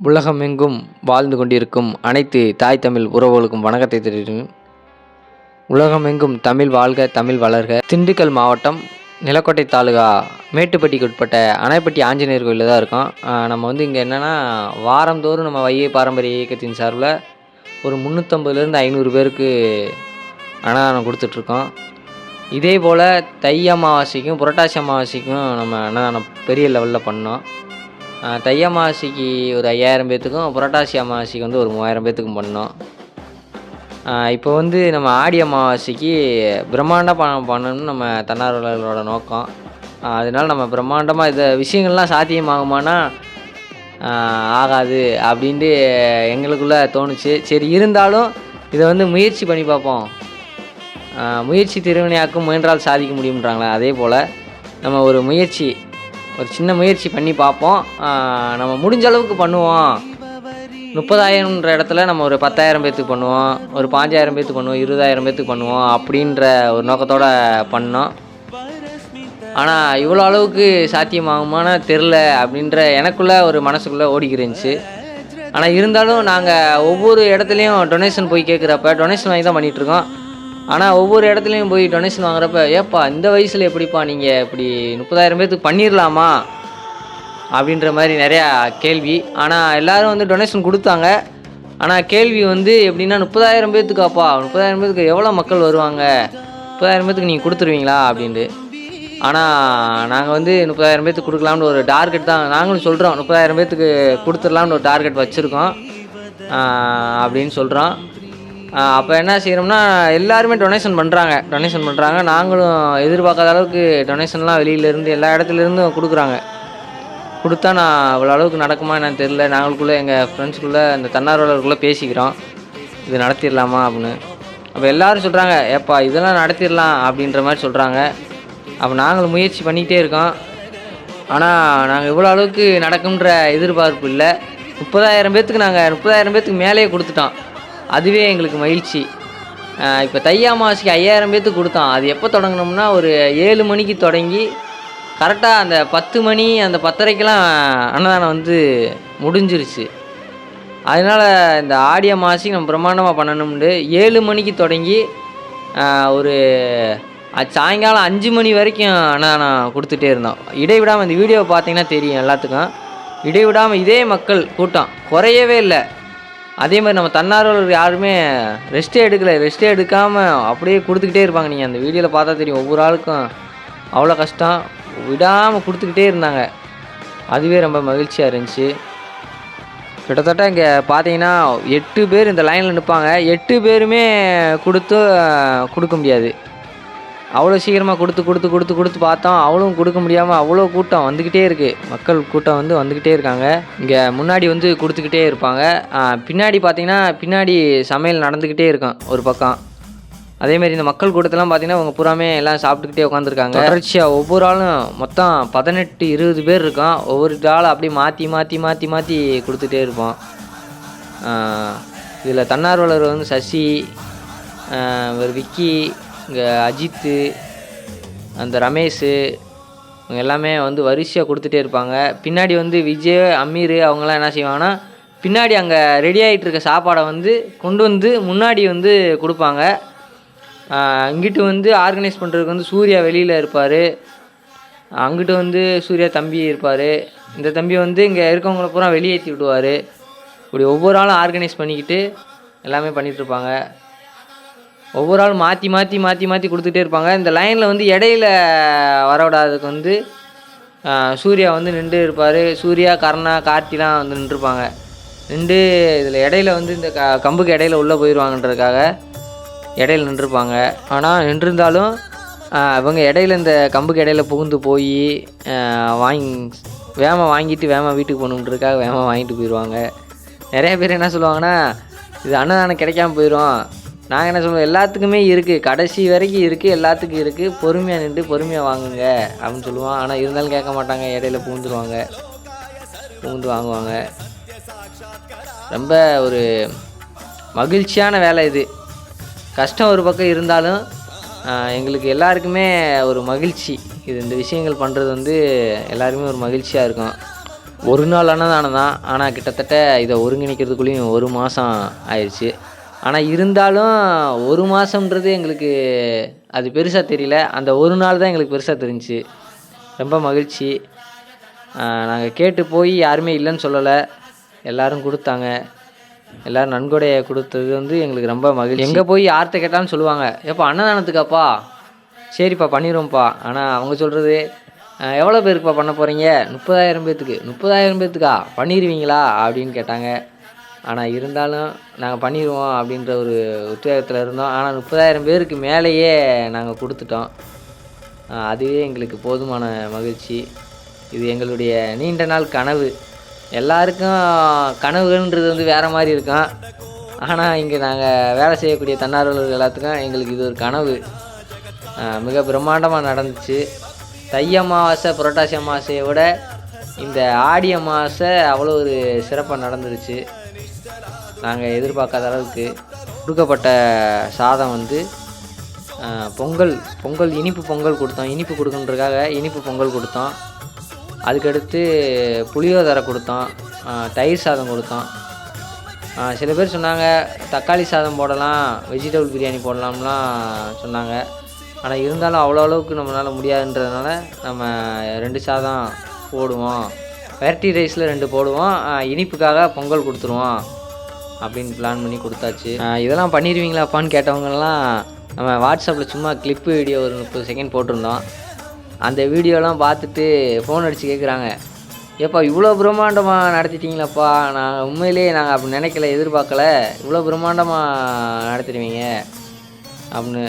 உலகமெங்கும் வாழ்ந்து கொண்டிருக்கும் அனைத்து தாய் தமிழ் உறவுகளுக்கும் வணக்கத்தை தெரிவிக்கிறேன் உலகமெங்கும் தமிழ் வாழ்க தமிழ் வளர்க. திண்டுக்கல் மாவட்டம் நிலக்கோட்டை தாலுகா மேட்டுப்பட்டிக்கு உட்பட்ட அணைப்பட்டி ஆஞ்சநேயர் கோயிலில் தான் இருக்கோம். நம்ம வந்து இங்கே என்னென்னா வாரந்தோறும் நம்ம வையை பாரம்பரிய இயக்கத்தின் சார்பில் ஒரு முந்நூற்றம்பதுலேருந்து ஐநூறு பேருக்கு அன்னதானம் கொடுத்துட்ருக்கோம். இதே போல் தை அமாவாசைக்கும் புரட்டாசி அமாவாசைக்கும் நம்ம அன்னதானம் பெரிய லெவலில் பண்ணோம். தை அமாவாசைக்கு ஒரு ஐயாயிரம் பேர்த்துக்கும் புரட்டாசி அமாவாசைக்கு வந்து ஒரு மூவாயிரம் பேர்த்துக்கும் பண்ணோம். இப்போ வந்து நம்ம ஆடி அமாவாசைக்கு பிரம்மாண்ட பணம் பண்ணணும்னு நம்ம தன்னார்வலர்களோட நோக்கம். அதனால் நம்ம பிரம்மாண்டமாக இந்த விஷயங்கள்லாம் சாத்தியமாகுமானா ஆகாது அப்படின்ட்டு எங்களுக்குள்ளே தோணுச்சு. சரி இருந்தாலும் இதை வந்து முயற்சி பண்ணி பார்ப்போம். முயற்சி திருவினையாக்கும் முயன்றால் சாதிக்க முடியும்ன்றாங்களே அதே போல் நம்ம ஒரு முயற்சி ஒரு சின்ன முயற்சி பண்ணி பார்ப்போம். நம்ம முடிஞ்ச அளவுக்கு பண்ணுவோம். முப்பதாயிரம்ன்ற இடத்துல நம்ம ஒரு பத்தாயிரம் பேர்த்துக்கு பண்ணுவோம். ஒரு பாஞ்சாயிரம் பேர்த்துக்கு பண்ணுவோம். இருபதாயிரம் பேர்த்துக்கு பண்ணுவோம் அப்படின்ற ஒரு நோக்கத்தோடு பண்ணோம். ஆனால் இவ்வளோ அளவுக்கு சாத்தியமாகுமான்னு தெரில அப்படின்ற எனக்குள்ளே ஒரு மனசுக்குள்ளே ஓடிக்கிருந்துச்சு ஆனால் இருந்தாலும் நாங்கள் ஒவ்வொரு இடத்துலையும் டொனேஷன் போய் கேட்குறப்ப டொனேஷன் வாங்கி தான் பண்ணிகிட்ருக்கோம் ஆனால் ஒவ்வொரு இடத்துலையும் போய் டொனேஷன் வாங்குறப்ப ஏப்பா இந்த வயசில் எப்படிப்பா நீங்கள் இப்படி முப்பதாயிரம் பேர்த்துக்கு பண்ணிடலாமா அப்படின்ற மாதிரி நிறையா கேள்வி. ஆனால் எல்லோரும் வந்து டொனேஷன் கொடுத்தாங்க. ஆனால் கேள்வி வந்து எப்படின்னா முப்பதாயிரம் பேர்த்துக்காப்பா முப்பதாயிரம் பேர்த்துக்கு எவ்வளோ மக்கள் வருவாங்க? முப்பதாயிரம் பேர்த்துக்கு நீங்கள் கொடுத்துருவீங்களா? அப்படின்ட்டு. ஆனால் நாங்கள் வந்து முப்பதாயிரம் பேர்த்துக்கு கொடுக்கலாம்னு ஒரு டார்கெட் தான். நாங்களும் சொல்கிறோம் முப்பதாயிரம் பேர்த்துக்கு கொடுத்துடலாம்னு ஒரு டார்கெட் வச்சுருக்கோம். அப்படின்னு சொல்கிறோம் அப்போ என்ன செய்கிறோம்னா எல்லாருமே டொனேஷன் பண்ணுறாங்க டொனேஷன் பண்ணுறாங்க நாங்களும் எதிர்பார்க்காத அளவுக்கு டொனேஷன்லாம் வெளியிலேருந்து எல்லா இடத்துலேருந்தும் கொடுக்குறாங்க. கொடுத்தா நான் இவ்வளோ அளவுக்கு நடக்குமா என்னன்னு தெரில நாங்களுக்குள்ளே எங்கள் ஃப்ரெண்ட்ஸுக்குள்ளே இந்த தன்னார்வலருக்குள்ளே பேசிக்கிறோம். இது நடத்திடலாமா அப்படின்னு. அப்போ எல்லாரும் சொல்கிறாங்க ஏப்பா இதெல்லாம் நடத்திடலாம் அப்படின்ற மாதிரி சொல்கிறாங்க அப்போ நாங்களும் முயற்சி பண்ணிக்கிட்டே இருக்கோம். ஆனால் நாங்கள் இவ்வளோ அளவுக்கு நடக்கும்ன்ற எதிர்பார்ப்பு இல்லை. முப்பதாயிரம் பேர்த்துக்கு நாங்கள் முப்பதாயிரம் பேர்த்துக்கு மேலேயே கொடுத்துட்டோம். அதுவே எங்களுக்கு மகிழ்ச்சி. இப்போ தை அமாவாசைக்கு ஐயாயிரம் பேர்த்துக்கு கொடுத்தோம். அது எப்போ தொடங்கினோம்னா ஒரு ஏழு மணிக்கு தொடங்கி கரெக்டாக அந்த பத்து மணி அந்த பத்தரைக்கெலாம் அன்னதானம் வந்து முடிஞ்சிருச்சு. அதனால் இந்த ஆடி அமாவாசைக்கு நம்ம பிரம்மாண்டமாக பண்ணணும்னு ஏழு மணிக்கு தொடங்கி ஒரு சாயங்காலம் அஞ்சு மணி வரைக்கும் அன்னதானம் கொடுத்துட்டே இருந்தோம். இடைவிடாமல் இந்த வீடியோவை பார்த்தீங்கன்னா தெரியும் எல்லாத்துக்கும். இடைவிடாமல் இதே மக்கள் கூட்டம். குறையவே இல்லை. அதே மாதிரி நம்ம தன்னார்வலர் யாருமே ரெஸ்ட்டே எடுக்கலை. ரெஸ்ட்டே எடுக்காமல் அப்படியே கொடுத்துக்கிட்டே இருப்பாங்க. நீங்கள் அந்த வீடியோவில் பார்த்தா தெரியும். ஒவ்வொரு ஆளுக்கும் அவ்வளோ கஷ்டம். விடாமல் கொடுத்துக்கிட்டே இருந்தாங்க. அதுவே ரொம்ப மகிழ்ச்சியாக இருந்துச்சு. கிட்டத்தட்ட இங்கே பார்த்தீங்கன்னா எட்டு பேர் இந்த லைனில் நிற்பாங்க எட்டு பேருமே கொடுத்து கொடுக்க முடியாது. அவ்வளோ சீக்கிரமாக கொடுத்து கொடுத்து கொடுத்து கொடுத்து பார்த்தோம் அவ்வளோ கொடுக்க முடியாமல் அவ்வளோ கூட்டம் வந்துக்கிட்டே இருக்குது மக்கள் கூட்டம் வந்து வந்துக்கிட்டே இருக்காங்க. இங்கே முன்னாடி வந்து கொடுத்துக்கிட்டே இருப்பாங்க. பின்னாடி பார்த்தீங்கன்னா பின்னாடி சமையல் நடந்துக்கிட்டே இருக்கும் ஒரு பக்கம். அதேமாரி இந்த மக்கள் கூட்டத்தெல்லாம் பார்த்தீங்கன்னா அவங்க பூராமே எல்லாம் சாப்பிட்டுக்கிட்டே உட்காந்துருக்காங்க தொடர்ச்சியாக ஒவ்வொரு ஆளும் மொத்தம் பதினெட்டு இருபது பேர் இருக்கோம். ஒவ்வொரு ஆளும் அப்படியே மாற்றி மாற்றி மாற்றி மாற்றி கொடுத்துட்டே இருப்போம். இதில் தன்னார்வலர் வந்து சசி இவர் விக்கி இங்கே அஜித்து அந்த ரமேஷு இவங்க எல்லாமே வந்து வரிசையாக கொடுத்துட்டே இருப்பாங்க. பின்னாடி வந்து விஜய் அமீர் அவங்கெல்லாம் என்ன செய்வாங்கன்னா பின்னாடி அங்கே ரெடி ஆகிட்டு இருக்க சாப்பாடை வந்து கொண்டு வந்து முன்னாடி வந்து கொடுப்பாங்க. இங்கிட்டு வந்து ஆர்கனைஸ் பண்ணுறதுக்கு வந்து சூர்யா வெளியில் இருப்பார். அங்கிட்டு வந்து சூர்யா தம்பி இருப்பார். இந்த தம்பி வந்து இங்கே இருக்கவங்கள பூரா வெளியேற்றி விடுவார். இப்படி ஒவ்வொரு ஆளும் ஆர்கனைஸ் பண்ணிக்கிட்டு எல்லாமே பண்ணிகிட்ருப்பாங்க ஒவ்வொரு ஆளும் மாற்றி மாற்றி மாற்றி மாற்றி கொடுத்துட்டே இருப்பாங்க. இந்த லைனில் வந்து இடையில வர விடாததுக்கு வந்து சூர்யா வந்து நின்று இருப்பார். சூர்யா கர்ணா கார்த்திலாம் வந்து நின்றுருப்பாங்க நின்று இதில் இடையில வந்து இந்த க கம்புக்கு இடையில உள்ளே போயிடுவாங்கன்றதுக்காக இடையில நின்றுருப்பாங்க ஆனால் நின்றிருந்தாலும் இவங்க இடையில இந்த கம்புக்கு இடையில புகுந்து போய் வாங்கி வேம வாங்கிட்டு வேமா வீட்டுக்கு போகணுன்றதுக்காக வேமா வாங்கிட்டு போயிடுவாங்க நிறைய பேர் என்ன சொல்லுவாங்கன்னா இது அன்னதானம் கிடைக்காம போயிடும் நாங்கள் என்ன சொல்லுவோம் எல்லாத்துக்குமே இருக்குது கடைசி வரைக்கும் இருக்குது எல்லாத்துக்கும் இருக்குது பொறுமையாக நின்று பொறுமையாக வாங்குங்க அப்படின்னு சொல்லுவோம். ஆனால் இருந்தாலும் கேட்க மாட்டாங்க. இடையில பூந்துருவாங்க பூந்து வாங்குவாங்க. ரொம்ப ஒரு மகிழ்ச்சியான வேலை இது. கஷ்டம் ஒரு பக்கம் இருந்தாலும் எங்களுக்கு எல்லாருக்குமே ஒரு மகிழ்ச்சி. இது இந்த விஷயங்கள் பண்ணுறது வந்து எல்லாருக்குமே ஒரு மகிழ்ச்சியாக இருக்கும். ஒரு நாள் அன்னதானம் தான் ஆனால் கிட்டத்தட்ட இதை ஒருங்கிணைக்கிறதுக்குள்ளேயும் ஒரு மாதம் ஆயிடுச்சு ஆனால் இருந்தாலும் ஒரு மாதம்ன்றது எங்களுக்கு அது பெருசாக தெரியல. அந்த ஒரு நாள் தான் எங்களுக்கு பெருசாக தெரிஞ்சுச்சு ரொம்ப மகிழ்ச்சி. நாங்கள் கேட்டு போய் யாருமே இல்லைன்னு சொல்லலை. எல்லோரும் கொடுத்தாங்க. எல்லோரும் நன்கொடையை கொடுத்தது வந்து எங்களுக்கு ரொம்ப மகிழ்ச்சி. எங்கே போய் யார்கிட்ட கேட்டாலும் சொல்லுவாங்க. ஏப்பா அன்னதானத்துக்காப்பா? சரிப்பா பண்ணிடுவோம்ப்பா ஆனால் அவங்க சொல்கிறது எவ்வளோ பேருக்குப்பா பண்ண போகிறீங்க முப்பதாயிரம் பேர்த்துக்கு முப்பதாயிரம் பேர்த்துக்கா பண்ணிடுவீங்களா அப்படின்னு கேட்டாங்க. ஆனால் இருந்தாலும் நாங்கள் பண்ணிடுவோம் அப்படின்ற ஒரு உத்வேகத்தில் இருந்தோம். ஆனால் முப்பதாயிரம் பேருக்கு மேலேயே நாங்கள் கொடுத்துட்டோம். அதுவே எங்களுக்கு போதுமான மகிழ்ச்சி. இது எங்களுடைய நீண்ட நாள் கனவு. எல்லாருக்கும் கனவுன்றது வந்து வேறு மாதிரி இருக்கும். ஆனால் இங்கே நாங்கள் வேலை செய்யக்கூடிய தன்னார்வலர்கள் எல்லாத்துக்கும் எங்களுக்கு இது ஒரு கனவு. மிக பிரம்மாண்டமாக நடந்துச்சு. தை அமாவாசை புரட்டாசி அமாவாசையை விட இந்த ஆடி அமாவாசை அவ்வளோ ஒரு சிறப்பாக நடந்துருச்சு. நாங்கள் எதிர்பார்க்காத அளவுக்கு கொடுக்கப்பட்ட சாதம் வந்து பொங்கல் பொங்கல் இனிப்பு பொங்கல் கொடுத்தோம். இனிப்பு கொடுக்குன்றதுக்காக இனிப்பு பொங்கல் கொடுத்தோம். அதுக்கடுத்து புளியோதரை கொடுத்தோம். தயிர் சாதம் கொடுத்தோம். சில பேர் சொன்னாங்க தக்காளி சாதம் போடலாம் வெஜிடபிள் பிரியாணி போடலாம்லாம் சொன்னாங்க. ஆனால் இருந்தாலும் அவ்வளோ அளவுக்கு நம்மளால் முடியாதுன்றதுனால நம்ம ரெண்டு சாதம் போடுவோம். வெரைட்டி ரைஸில் ரெண்டு போடுவோம். இனிப்புக்காக பொங்கல் கொடுத்துருவோம். அப்படின்னு பிளான் பண்ணி கொடுத்தாச்சு. இதெல்லாம் பண்ணிடுவீங்களாப்பான்னு கேட்டவங்கலாம் நம்ம வாட்ஸ்அப்பில் சும்மா கிளிப்பு வீடியோ ஒரு முப்பது செகண்ட் போட்டிருந்தோம். அந்த வீடியோலாம் பார்த்துட்டு ஃபோன் அடித்து கேட்குறாங்க ஏப்பா இவ்வளோ பிரம்மாண்டமாக நடத்திட்டீங்களாப்பா? நான் உண்மையிலேயே நாங்கள் அப்படி நினைக்கல எதிர்பார்க்கல. இவ்வளோ பிரம்மாண்டமாக நடத்திடுவீங்க அப்படின்னு